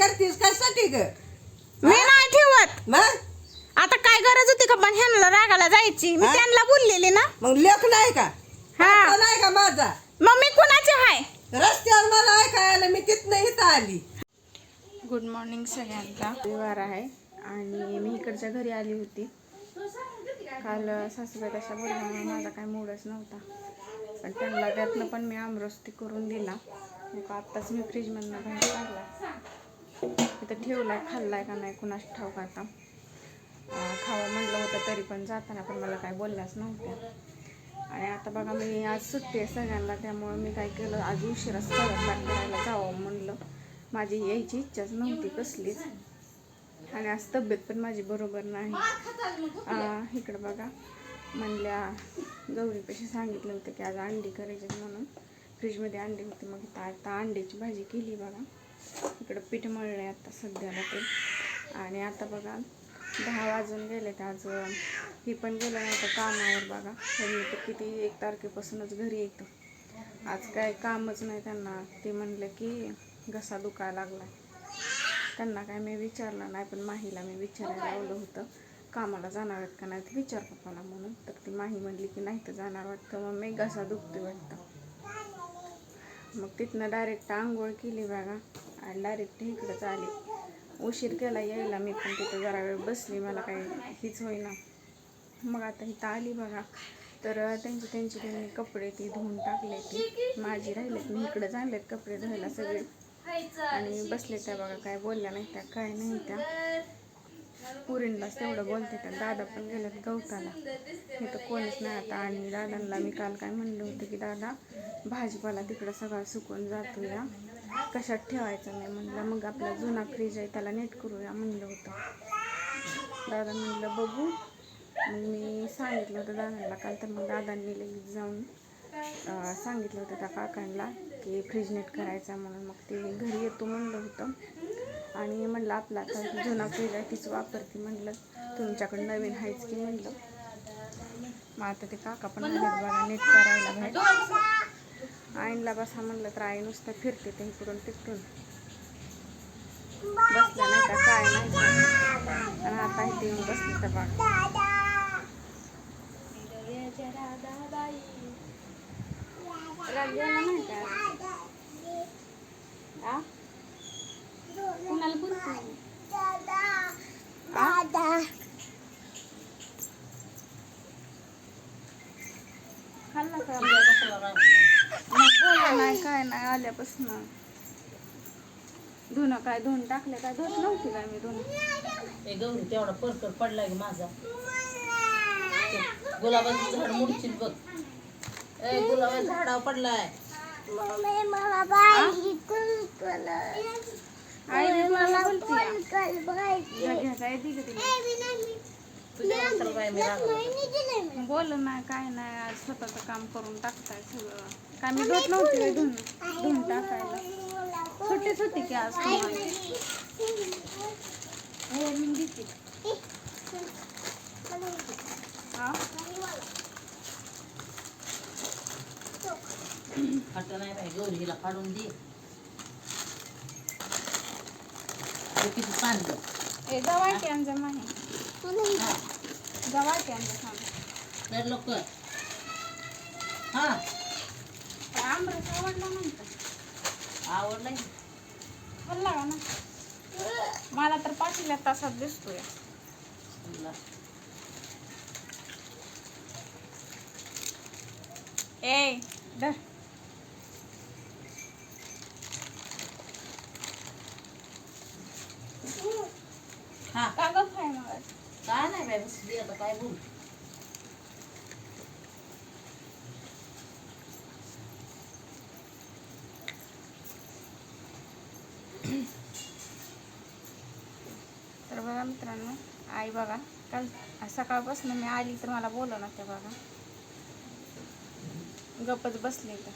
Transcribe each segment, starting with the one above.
करतीस? कशासाठी ग? मी नाही ठेवत. मग? आता काय गरज होती का पण ह्यांना रागाला जायची? मी हा? त्यांना बोललेली ना. मग लेख नाही का? हा. तो नाही का माझा? मग मी कुणाची आहे रस्त्यावर मला ऐकायला मी तिथनं इथं आली. गुड मॉर्निंग सगळ्यांना. रविवार आहे आणि मी इकडच्या घरी आली होती. काल सासूबाई तशा बोलल्यामुळे माझा काय मूडच नव्हता. पण त्यांना त्यातनं पण मी आमरस्ती करून दिला. मग आत्ताच मी फ्रीजमधनं बाहेर काढला. इथं ठेवलाय खाल्लाय का नाही कुणाच ठाऊक आता? खावा खावं म्हणलं होतं तरी पण जाताना पण मला काय बोलल्याच नव्हत्या. आणि आता बघा मी आज सुट्टी आहे सगळ्यांना त्यामुळं मी काय केलं आज उशिरा स्वयंपाक करायला जावं म्हणलं. माझी यायची इच्छाच नव्हती कसलीच. आणि आज तब्येत पण माझी बरोबर नाही. इकडं बघा म्हणल्या गौरीपेक्षा सांगितलं होतं की आज अंडी करायची म्हणून. फ्रीजमध्ये अंडी होती मग आता अंड्याची भाजी केली बघा. इकडं पीठ मळलं आता सध्याला ते. आणि आता बघा दहा वाजून गेले तर आज. ही पण गेलं नव्हतं कामावर बघा. त्यांनी तर किती एक तारखेपासूनच घरी येतं. आज काय कामच नाही त्यांना. ते म्हणलं की घसा दुखायला लागला त्यांना काय मी विचारलं नाही पण माहीला मी विचारायला लावलं होतं. कामाला जाणार आहेत का नाही तर विचार पप्पाला म्हणून. तर ती माही म्हणली की नाही तर जाणार वाटतं. मग मी घसा दुखते वाटतं. मग तिथनं डायरेक्ट आंघोळ केली बघा. आणि डायरेक्ट इकडंच आले. उशीर केला यायला मी पण तिथं जरा वेळ बसली मला काही हीच होईना. मग आता इथं आली बघा. तर त्यांची त्यांची त्यांनी कपडे ती धुवून टाकले ती. माझी राहिलेत मी इकडं आणलेत कपडे धुवायला सगळे. आणि बसले त्या बघा काय बोलल्या नाही त्या काय नाही त्या. पुरींलाच तेवढं बोलते त्या. दादा पण गेल्यात गवताला. हे तर कोणीच नाही आता. आणि दादांना मी काल काय म्हणलं होतं की दादा भाजीपाला तिकडं सगळा सुकून जातो या कशात ठेवायचं नाही म्हणलं. मग आपला जुना फ्रीज आहे त्याला नेट करूया म्हणलं होतं. दादा म्हणलं बघू. मग मी सांगितलं होतं दादांना काल तर मग दादांनी लगेच जाऊन सांगितलं होतं त्या काकांना की फ्रीज नेट करायचा म्हणून. मग ते घरी येतो म्हणलं होतं. आणि म्हणलं आपला आता जुना फ्रीज आहे तीच वापरते म्हणलं. तुमच्याकडं नवीन आहेच की म्हणलं. मग आता ते काका पण बघा नेट करायला बाहेर. आईनला बसा म्हणलं तर आई नुसतं फिरते ते इकडून तिकडून. बसल्या नाही का? काय नाही? आणि आता इथे येऊन बसली तर बघा. राजाला नाही का? आ? कुणाला बोलते खाल्ला का? मग बोला नाही काय नाही आल्यापासून. धुणं काय धुवून टाकले काय? धुत नव्हती काय मी धुणं? ए गौरी तेवढा परकर पडलाय की माझा. ते गुलाबाचं झाड मुडचित बघ. ए गुलाबाच्या झाडावर पडलाय. आई मला बोलते घ्यायचा येते का तिला तुझ्या. बोल नाही काय नाही आज स्वतःचं काम करून टाकताय सगळं. काय मी धुत नव्हती बाई धुवून धुवून टाकायला. सुट्टीच होती की आज हे. हा? फाटं नाही बाई गौरी हिला काढून दे किती सांडलं ए जवळ की आमच्या माही जवळ की आमच्या थांब तर लवकर. हा. आंबरस आवडला म्हणतो आवडलाय. खाल्ला का ना मला तर पाचील्या तासात दिसतोय. ए धर हा का गं खाय मग काय नाही बाई बसली आता काय बोल तर बघा मित्रांनो. आई बघा काल सकाळपासून मी आली तर मला बोलव ना ते बघा. गप्पच बसले तर.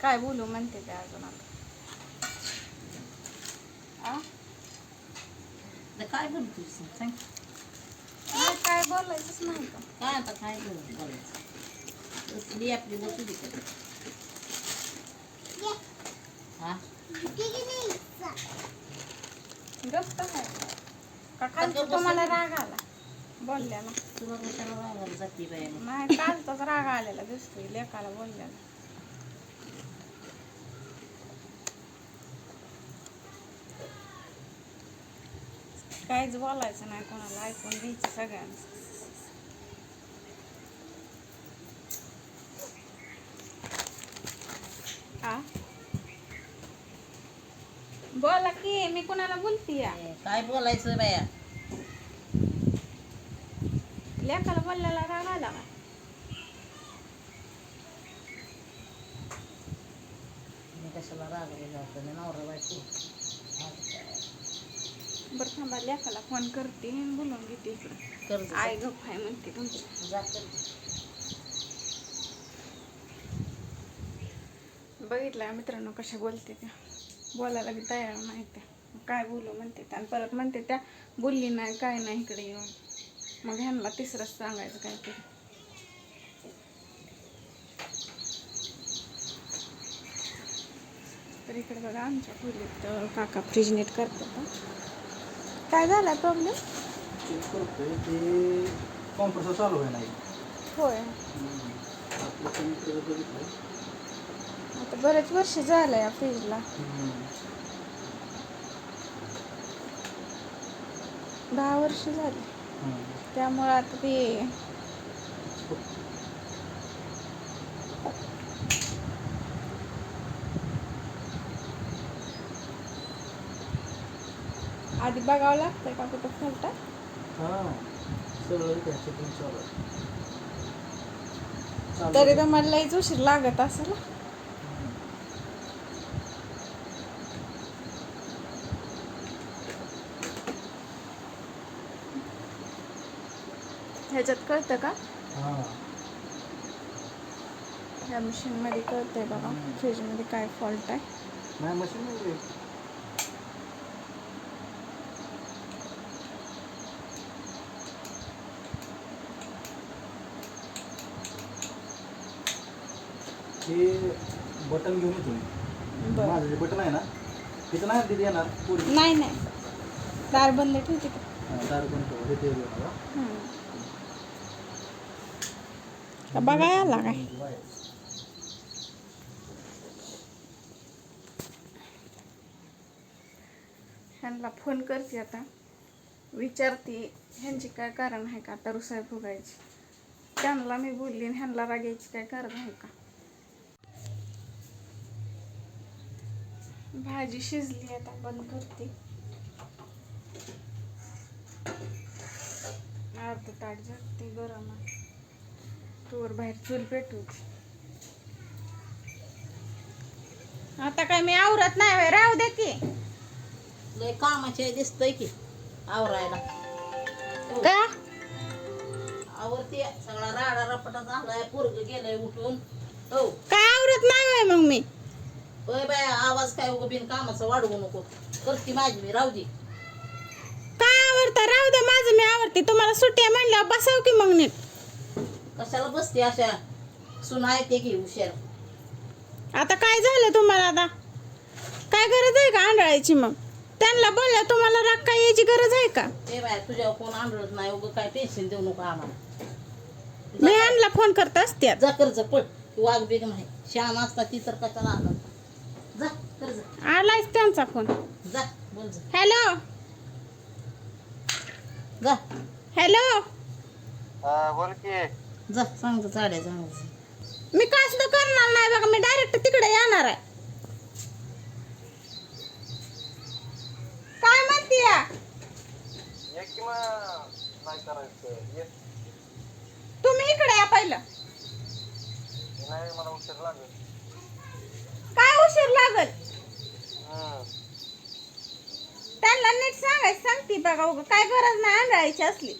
काय बोलू म्हणते ते अजून आता. काय बोलतोस सांग? नाही, काय बोलायचंच नाही का काय आता काय बोल बोलायचं. बसली आपली बसू दे का हा गप्प आहे. का कालचं तुम्हाला राग आला. बोलल्याला तुला कशाला रागाला जाती बाई मग? नाही कालचाच राग आलेला दिसतोय लेकाला बोलल्याला काहीच बोलायचं नाही कोणाला ऐकून घ्यायचं सगळ्यांचं. आ? बोला की मी कोणाला बोलती काय बोलायचं बाया? लेकाला बोलल्याला राग आला का? मी कशाला रागलेला होतं मी नवरा बायको. बरं थांबा लेकाला फोन करते आणि बोलून घेते इकडं. कर्ज आई गप्प आहे म्हणते तुमची. जा. बघितलं मित्रांनो कशा बोलते त्या. बोलायला बी तयार नाही त्या. काय बोलू म्हणते त्या. आणि परत म्हणते त्या बोलली नाही काय नाही इकडे येऊन. मग ह्यांना तिसरंच सांगायचं काहीतरी. तर इकडे बघा आमच्या खोलीत काका फ्रीज नीट करतात हं. काय झाला प्रॉब्लेम ते कॉम्प्रेसर चालू आहे नाही होय. आता बरेच वर्ष झालं या फ्रीजला दहा वर्ष झाली. त्यामुळे आता ते आधी बघावं लागतंय का कुठं फॉल्ट हां तरी. तर मला लईच उशीर लागत असेल. ह्याच्यात कळतं का? हां. ह्या मशीनमध्ये कळतंय बघा. फ्रीजमध्ये काय फॉल्ट आहे. मशीन हे बटन घेऊन येतो बरं. माझं जे बटन आहे ना तिथं नाही तिथे येणार पुढे. नाही नाही. दार बंद ठेवते दार पण ठेवा ते घेऊन येऊ, हम्म. का बघाय आला काय ह्यांना फोन करते आता. विचारते ह्यांची काय कारण आहे का आता रुसाय फुगायची? त्यांना मी बोलली आणि ह्यांना रागायची काय कारण आहे का? भाजी शिजली आता बंद करते. अर्ध ताट झाकते गरम. आहे तोवर बाहेर चूल पेटवते आता काय मी आवरत नाही होय, राहू दे की. लय कामाचे दिसतंय की आवरायला. का? आवरते सगळा राडा रपटा झालाय पोरग गेलंय उठून. हो. काय आवरत नाही होय मग मी? होय बाय आवाज काय उगं बिन कामाचं वाढवू नको. करते माझी मी राहू दे. काय आवडतं राहू दे माझं मी आवडते तुम्हाला सुट्टी आहे म्हणल्यावर बसाव की मग नीट? कशाला बसते अशा? सुना येते की हुशार. आता काय झालं तुम्हाला आता? काय गरज आहे का आंधळायची मग? त्यांना बोलल्या तुम्हाला राग काय यायची गरज आहे का? ते बाय तुझ्यावर कोण आणत नाही उगं काय टेन्शन देऊ नको आम्हाला. मी आणला फोन करत असते जा कर्ज पड वाघ बिग नाही. श्याम असता ती तर कशाला आणत जा कर्ज आलायच त्यांचा फोन जा बोल जा. हॅलो जा. हॅलो बोल की. जा सांग साड्या सांग मी काय सुद्धा करणार नाही बघा मी डायरेक्ट तिकडे येणार आहे. काय म्हणते या नाही करायचं ये तुम्ही इकडे या पहिलं. नाही मला उशीर लागेल. काय उशीर लागल? त्यांना नीट सांगायचं सांगते बघा काय गरज नाही आंधळायची असली.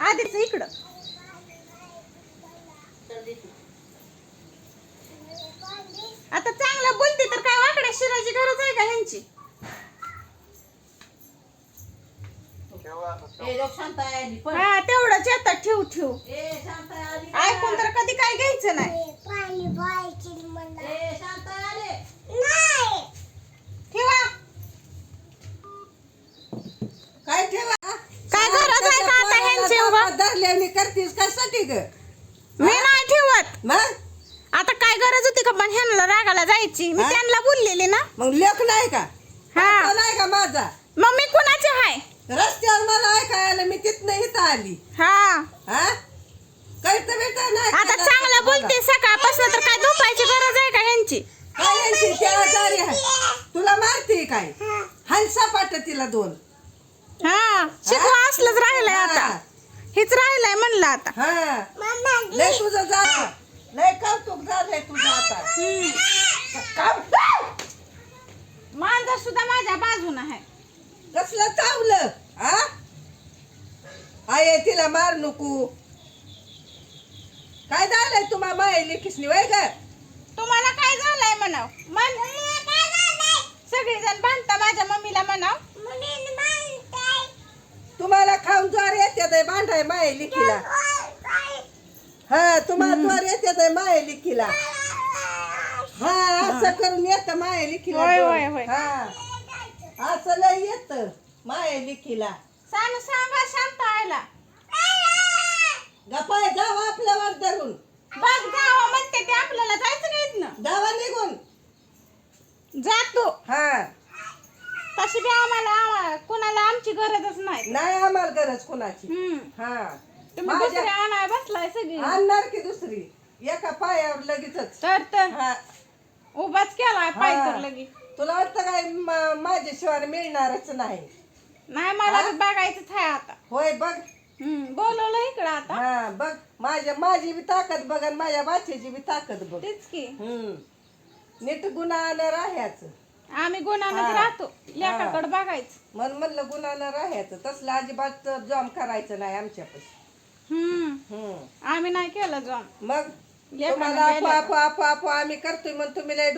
आधीच इकडं. आता चांगलं बोलते तर काय वाकड्या शिरायची गरज आहे का ह्यांची? हा तेवढंच येतात ठेव ठेव. ऐकून तर कधी काय घ्यायचं नाही ए शांत आहे आले ग? मी नाही ठेवत. मग? आता काय गरज होती का पण ह्यांना रागाला जायची? मी हा? त्यांना बोललेली ना. मग लेख नाही का? हा. तो नाही का माझा? मग मी कुणाची हाय? रस्त्यावर मला ऐकायला मी तिथनं इथं आली. हा. हा? कळतं नाही आता? चांगलं बोलते सकाळपासून तर काय झोपायची गरज आहे का ह्यांची? काय यांची त्या आजारी आहे. तुला मारते काय? हंसा पाट तिला दोन. हा शिकवा असलंच राहिलंय आता. हा. हेच राहिलंय म्हणलं आता. हा. लय तुझं जा. लय कौतुक झालंय तुझं आता. का- मांजर सुद्धा माझ्या बाजून आहे. कसलं चावलं हा? आये तिला मार नको. काय झालंय तुम्हा माय लिखिसनी वय ग? तुम्हाला काय झालंय म्हणाव? मन सगळेजण भांडता माझ्या मम्मीला म्हणाव. तुम्हाला खाऊन ज्वार येते भांडाय माय लिखीला. हा तुम्हाला ज्वार येते माय लिखीला. हा असं करून येत माय लिखीला. हा. असं लय येत माय लिखीला. सांग सांगा शांत आयला गपाय जाव आपल्यावर धरून. बघ जावं म्हणते ते आपल्याला जायचं का इथनं? जावा निघून. जातो हा. तशी बी आम्हाला आम्हा- कुणाला आमची गरजच नाही. नाही आम्हाला गरज कोणाची. हम्म. हा. तुम्ही माझ्या- आणाय बसलाय सगळी. आणणार की दुसरी? एका पायावर लगेचच. तर तर. हा. उभाच केलाय पाय हा. तर लगी तुला वाटतं काय मा- माझ्याशिवाय मिळणारच नाही. नाही मला बी बघायचंच आहे आता. होय बघ. हम्म, बोलवलं इकडं आता. हा बघ. माझ्या माझी बी ताकद बघ आणि माझ्या बाच्याची बी ताकद बघ. तेच की. हम्म. नीट गुन्हा राहायच आम्ही गुणानच हा. राहतो. लेकाकडे बघायचं. मन म्हणलं गुन्हा राहायचं. तसलं अजिबात जॉम करायचं नाही आमच्यापाशी. हम्म. हम्म. आम्ही नाही केलं जॉन मग लेकरांना तुम्हाला आपो आपो आपो आपो आम्ही करतोय मग तुम्ही लय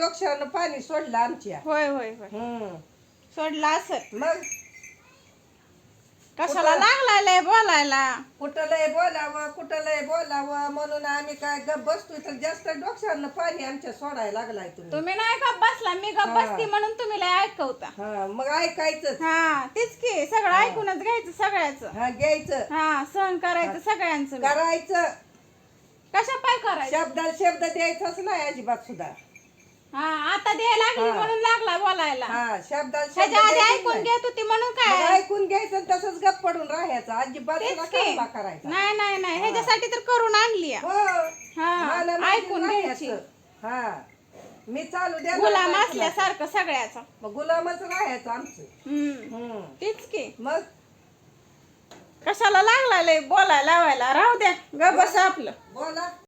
पाणी सोडलं आमच्या. होय होय होय. हम्म. सोडला असत मग कशाला लागलाय लय बोलायला? कुठं लय बोलावं कुठं लय बोलावं? म्हणून आम्ही काय गप बसतोय तर जास्त डोक्यावरनं पाणी आमच्या सोडायला लागलाय तुम्ही. तुम्ही नाही गप बसला मी गप. बसती म्हणून तुम्ही लय ऐकवता. हा मग ऐकायचं. हा तेच की सगळं ऐकूनच घ्यायचं सगळ्याचं. हा घ्यायचं. हा सहन करायचं सगळ्यांचं करायचं. कशा पाय करायचं? शब्दाला शब्द द्यायचाच नाही अजिबात सुद्धा. हा आता द्यायला लागली हा. म्हणून लागला बोलायला. हा शब्द ह्याच्या आधी द्यायचीच ऐकून नाही. घेत होती म्हणून मग काय ऐकून घ्यायचं आणि तसंच गप पडून राहायचं. अजिबात तेच तुला की. कालवा करायचा. नाही नाही नाही. ह्याच्यासाठी तर करून आणली. हो. हा मला माहिती ऐकून. घ्यायची. हा. मी चालू द्या गुलाम असल्यासारखं सगळ्याचा. मग गुलामच राहायचं आमचं. हम्म. हम्म. तेच की. मग? कशाला लागला लय बोलायला लावायला? राहू द्या. ग बस आपलं. बोला.